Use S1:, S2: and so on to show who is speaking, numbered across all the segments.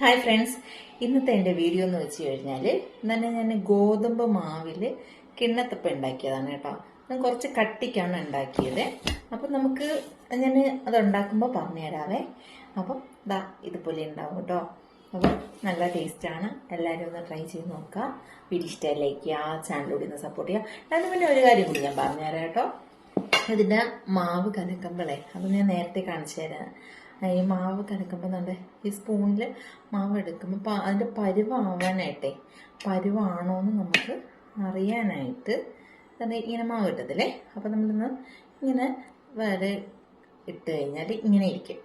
S1: Hi friends ഇന്നത്തെ എന്റെ video എന്ന് വെച്ച് കഴിഞ്ഞാൽ തന്നെ ഞാൻ ഗോതമ്പ് മാവിൽ കിണ്ണത്തപ്പം ഉണ്ടാക്കിയതാണ് കേട്ടോ. ഞാൻ കുറച്ച് കട്ടിക്കാണ് ഉണ്ടാക്കിയത്. അപ്പം നമുക്ക് ഞാൻ അത് ഉണ്ടാക്കുമ്പോൾ പറഞ്ഞു തരാവേ അപ്പം ദാ ഇതുപോലെ ഉണ്ടാവും കേട്ടോ. അപ്പം നല്ല ടേസ്റ്റാണ് എല്ലാവരും ഒന്ന് ട്രൈ ചെയ്ത് നോക്കുക. വീഡിയോ ഇഷ്ടമായി ലൈക്ക് ചെയ്യുക ചാനലിലൂടെ ഒന്ന് സപ്പോർട്ട് ചെയ്യുക. അതിന് പിന്നെ ഒരു കാര്യം കൂടി ഞാൻ പറഞ്ഞുതരാം കേട്ടോ. ഇതിന്റെ മാവ് കലക്കുമ്പോഴേ അത് ഞാൻ നേരത്തെ കാണിച്ചു തരാം ഈ മാവ് കലക്കുമ്പോൾ നല്ല ഈ സ്പൂണിൽ മാവ് എടുക്കുമ്പോൾ അപ്പോൾ അതിന്റെ പരുവാവാനായിട്ടേ പരുവാണോ എന്ന് നമുക്ക് അറിയാനായിട്ട് ഇങ്ങനെ മാവ് ഇട്ടതല്ലേ അപ്പോൾ നമ്മളിന്ന് ഇങ്ങനെ വരെ ഇട്ട് കഴിഞ്ഞാൽ ഇങ്ങനെ ഇരിക്കും.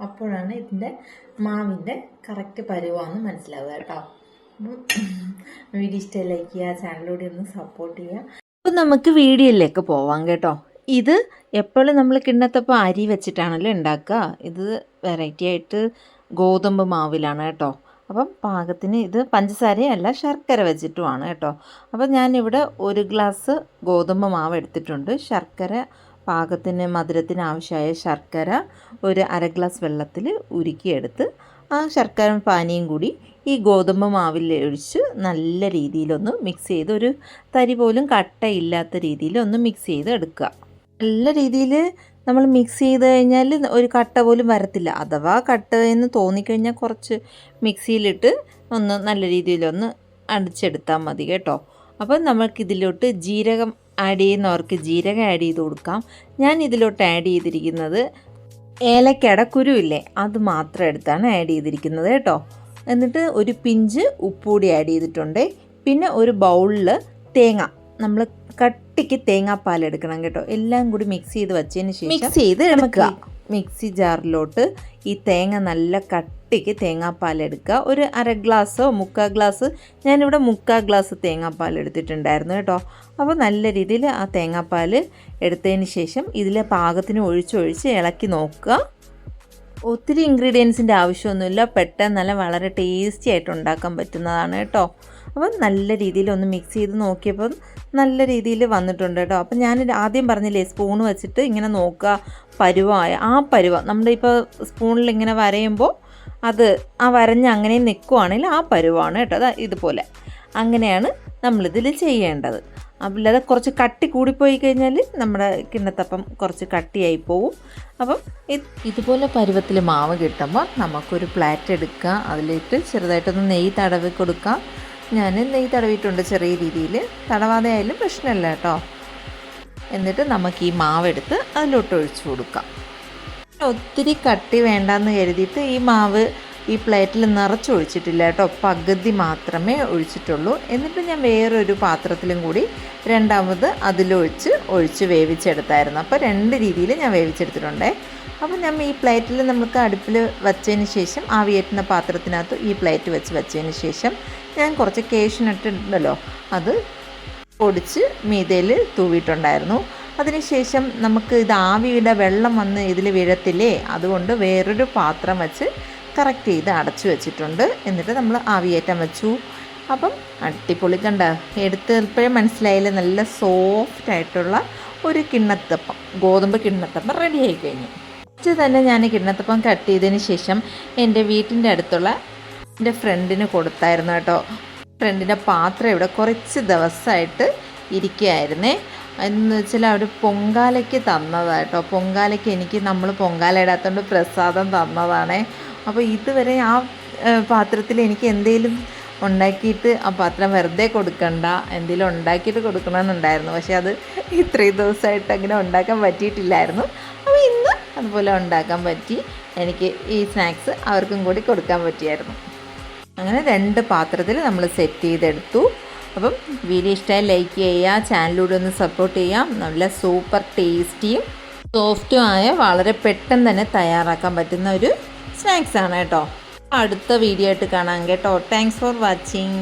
S1: അപ്പോഴാണ് ഇതിന്റെ മാവിന്റെ കറക്റ്റ് പരുവാന്ന് മനസ്സിലാവുക കേട്ടോ. അപ്പം വീഡിയോ ഇഷ്ടം ലൈക്ക് ചെയ്യുക ചാനലിലൂടെ ഒന്ന് സപ്പോർട്ട് ചെയ്യുക.
S2: അപ്പം നമുക്ക് വീഡിയോയിലേക്ക് പോവാം കേട്ടോ. ഇത് എപ്പോഴും നമ്മൾ കിണ്ണത്തപ്പം അരി വെച്ചിട്ടാണല്ലോ ഉണ്ടാക്കുക. ഇത് വെറൈറ്റി ആയിട്ട് ഗോതമ്പ് മാവിലാണ് കേട്ടോ. അപ്പം പാകത്തിന് ഇത് പഞ്ചസാരയല്ല ശർക്കര വെച്ചിട്ടുമാണ് കേട്ടോ. അപ്പം ഞാനിവിടെ ഒരു ഗ്ലാസ് ഗോതമ്പ് മാവ് എടുത്തിട്ടുണ്ട്. ശർക്കര പാകത്തിന് മധുരത്തിന് ആവശ്യമായ ശർക്കര ഒരു അര ഗ്ലാസ് വെള്ളത്തിൽ ഉരുക്കിയെടുത്ത് ആ ശർക്കര പാനിയും കൂടി ഈ ഗോതമ്പ് മാവിൽ ഒഴിച്ച് നല്ല രീതിയിലൊന്ന് മിക്സ് ചെയ്ത് ഒരു തരി പോലും കട്ടയില്ലാത്ത രീതിയിൽ ഒന്ന് മിക്സ് ചെയ്ത് എടുക്കുക നല്ല രീതിയിൽ നമ്മൾ മിക്സ് ചെയ്ത് കഴിഞ്ഞാൽ ഒരു കട്ട പോലും വരത്തില്ല. അഥവാ കട്ട എന്ന് തോന്നിക്കഴിഞ്ഞാൽ കുറച്ച് മിക്സിയിലിട്ട് ഒന്ന് നല്ല രീതിയിലൊന്ന് അടിച്ചെടുത്താൽ മതി കേട്ടോ. അപ്പം നമുക്കിതിലോട്ട് ജീരകം ആഡ് ചെയ്യുന്നവർക്ക് ജീരകം ആഡ് ചെയ്ത് കൊടുക്കാം. ഞാൻ ഇതിലോട്ട് ആഡ് ചെയ്തിരിക്കുന്നത് ഏലക്കട കുരുവില്ലേ അത് മാത്രം എടുത്താണ് ആഡ് ചെയ്തിരിക്കുന്നത് കേട്ടോ. എന്നിട്ട് ഒരു പിഞ്ച് ഉപ്പുകൂടി ആഡ് ചെയ്തിട്ടുണ്ട്. പിന്നെ ഒരു ബൗളിൽ തേങ്ങ നമ്മൾ കട്ടിക്ക് തേങ്ങാപ്പാൽ എടുക്കണം കേട്ടോ. എല്ലാം കൂടി മിക്സ് ചെയ്ത് വെച്ചതിന് ശേഷം മിക്സ് ചെയ്ത് എടുക്കുക. മിക്സി ജാറിലോട്ട് ഈ തേങ്ങ നല്ല കട്ടിക്ക് തേങ്ങാപ്പാൽ എടുക്കുക. ഒരു അര ഗ്ലാസ്സോ മുക്കാൽ ഗ്ലാസ് ഞാനിവിടെ മുക്കാൽ ഗ്ലാസ് തേങ്ങാപ്പാൽ എടുത്തിട്ടുണ്ടായിരുന്നു കേട്ടോ. അപ്പോൾ നല്ല രീതിയിൽ ആ തേങ്ങാപ്പാൽ എടുത്തതിന് ശേഷം ഇതിലെ പാകത്തിന് ഒഴിച്ചൊഴിച്ച് ഇളക്കി നോക്കുക. ഒത്തിരി ഇൻഗ്രീഡിയൻസിന്റെ ആവശ്യമൊന്നുമില്ല. പെട്ടെന്ന് നല്ല വളരെ ടേസ്റ്റി ആയിട്ട് ഉണ്ടാക്കാൻ പറ്റുന്നതാണ് കേട്ടോ. അപ്പം നല്ല രീതിയിൽ ഒന്ന് മിക്സ് ചെയ്ത് നോക്കിയപ്പം നല്ല രീതിയിൽ വന്നിട്ടുണ്ട് കേട്ടോ. അപ്പം ഞാൻ ആദ്യം പറഞ്ഞില്ലേ സ്പൂൺ വെച്ചിട്ട് ഇങ്ങനെ നോക്കുക പരുവായ ആ പരുവ നമ്മുടെ ഇപ്പോൾ സ്പൂണിൽ ഇങ്ങനെ വരയുമ്പോൾ അത് ആ വരഞ്ഞ് അങ്ങനെ നിൽക്കുവാണെങ്കിൽ ആ പരുവാണ് കേട്ടോ. അതാ ഇതുപോലെ. അങ്ങനെയാണ് നമ്മളിതിൽ ചെയ്യേണ്ടത്. അല്ലാതെ കുറച്ച് കട്ടി കൂടിപ്പോയി കഴിഞ്ഞാൽ നമ്മുടെ കിണ്ണത്തപ്പം കുറച്ച് കട്ടിയായി പോവും. അപ്പം ഇതുപോലെ പരുവത്തിൽ മാവ് കിട്ടുമ്പോൾ നമുക്കൊരു പ്ലാറ്റ് എടുക്കുക അതിലിട്ട് ചെറുതായിട്ടൊന്ന് നെയ്യ് തടവി കൊടുക്കാം. ഞാൻ നെയ്യ് തടവിയിട്ടുണ്ട് ചെറിയ രീതിയിൽ. തടവാതെ ആയാലും പ്രശ്നമില്ല കേട്ടോ. എന്നിട്ട് നമുക്ക് ഈ മാവെടുത്ത് അതിലോട്ട് ഒഴിച്ചു കൊടുക്കാം. ഒത്തിരി കട്ടി വേണ്ടാന്ന് കരുതിയിട്ട് ഈ മാവ് ഈ പ്ലേറ്റിൽ നിറച്ചൊഴിച്ചിട്ടില്ല കേട്ടോ. പകുതി മാത്രമേ ഒഴിച്ചിട്ടുള്ളൂ. എന്നിട്ട് ഞാൻ വേറൊരു പാത്രത്തിലും കൂടി രണ്ടാമത് അതിലൊഴിച്ച് ഒഴിച്ച് വേവിച്ചെടുത്തായിരുന്നു. അപ്പോൾ രണ്ട് രീതിയിൽ ഞാൻ വേവിച്ചെടുത്തിട്ടുണ്ടേ. അപ്പോൾ ഞാൻ ഈ പ്ലേറ്റിൽ നമുക്ക് അടുപ്പിൽ വെച്ചതിന് ശേഷം ആവിയേറ്റുന്ന പാത്രത്തിനകത്ത് ഈ പ്ലേറ്റ് വെച്ച് വെച്ചതിന് ശേഷം ഞാൻ കുറച്ച് കേഷിനട്ട് ഉണ്ടല്ലോ അത് പൊടിച്ച് മീതയിൽ തൂവിയിട്ടുണ്ടായിരുന്നു. അതിനുശേഷം നമുക്ക് ഇത് ആവിയുടെ വെള്ളം വന്ന് ഇതിൽ വീഴത്തില്ലേ? അതുകൊണ്ട് വേറൊരു പാത്രം വെച്ച് കറക്റ്റ് ചെയ്ത് അടച്ചു വെച്ചിട്ടുണ്ട്. എന്നിട്ട് നമ്മൾ ആവിയേറ്റം വെച്ചു. അപ്പം അടിപൊളി കണ്ട എടുത്ത് ഇപ്പോഴും മനസ്സിലായില്ല? നല്ല സോഫ്റ്റ് ആയിട്ടുള്ള ഒരു കിണ്ണത്തപ്പം ഗോതമ്പ് കിണ്ണത്തപ്പം റെഡി ആയി കഴിഞ്ഞു. ഉച്ച തന്നെ ഞാൻ കിണ്ണത്തപ്പം കട്ട് ചെയ്തതിന് ശേഷം എന്റെ വീട്ടിന്റെ അടുത്തുള്ള എന്റെ ഫ്രണ്ടിന് കൊടുത്തായിരുന്നു കേട്ടോ. ഫ്രണ്ടിന്റെ പാത്രം ഇവിടെ കുറച്ച് ദിവസമായിട്ട് ഇരിക്കുകയായിരുന്നേ. എന്ന് വെച്ചാൽ അവർ പൊങ്കാലയ്ക്ക് തന്നതാട്ടോ പൊങ്കാലയ്ക്ക് എനിക്ക് നമ്മൾ പൊങ്കാല ഇടാത്തതുകൊണ്ട് പ്രസാദം തന്നതാണേ. അപ്പോൾ ഇതുവരെ ആ പാത്രത്തിൽ എനിക്ക് എന്തെങ്കിലും ഉണ്ടാക്കിയിട്ട് ആ പാത്രം വെറുതെ കൊടുക്കണ്ട എന്തെങ്കിലും ഉണ്ടാക്കിയിട്ട് കൊടുക്കണമെന്നുണ്ടായിരുന്നു. പക്ഷേ അത് ഇത്രയും ദിവസമായിട്ട് അങ്ങനെ ഉണ്ടാക്കാൻ പറ്റിയിട്ടില്ലായിരുന്നു. അപ്പോൾ ഇന്ന് അതുപോലെ ഉണ്ടാക്കാൻ പറ്റി. എനിക്ക് ഈ സ്നാക്സ് അവർക്കും കൂടി കൊടുക്കാൻ പറ്റിയായിരുന്നു. അങ്ങനെ രണ്ട് പാത്രത്തിൽ നമ്മൾ സെറ്റ് ചെയ്തെടുത്തു. അപ്പം വീഡിയോ ഇഷ്ടമായി ലൈക്ക് ചെയ്യുക ചാനലിലൂടെ ഒന്ന് സപ്പോർട്ട് ചെയ്യാം. നല്ല സൂപ്പർ ടേസ്റ്റിയും സോഫ്റ്റും ആയ വളരെ പെട്ടെന്ന് തന്നെ തയ്യാറാക്കാൻ പറ്റുന്ന ഒരു സ്നാക്സ് ആണ് കേട്ടോ. അടുത്ത വീഡിയോ ആയിട്ട് കാണാം കേട്ടോ. Thanks for watching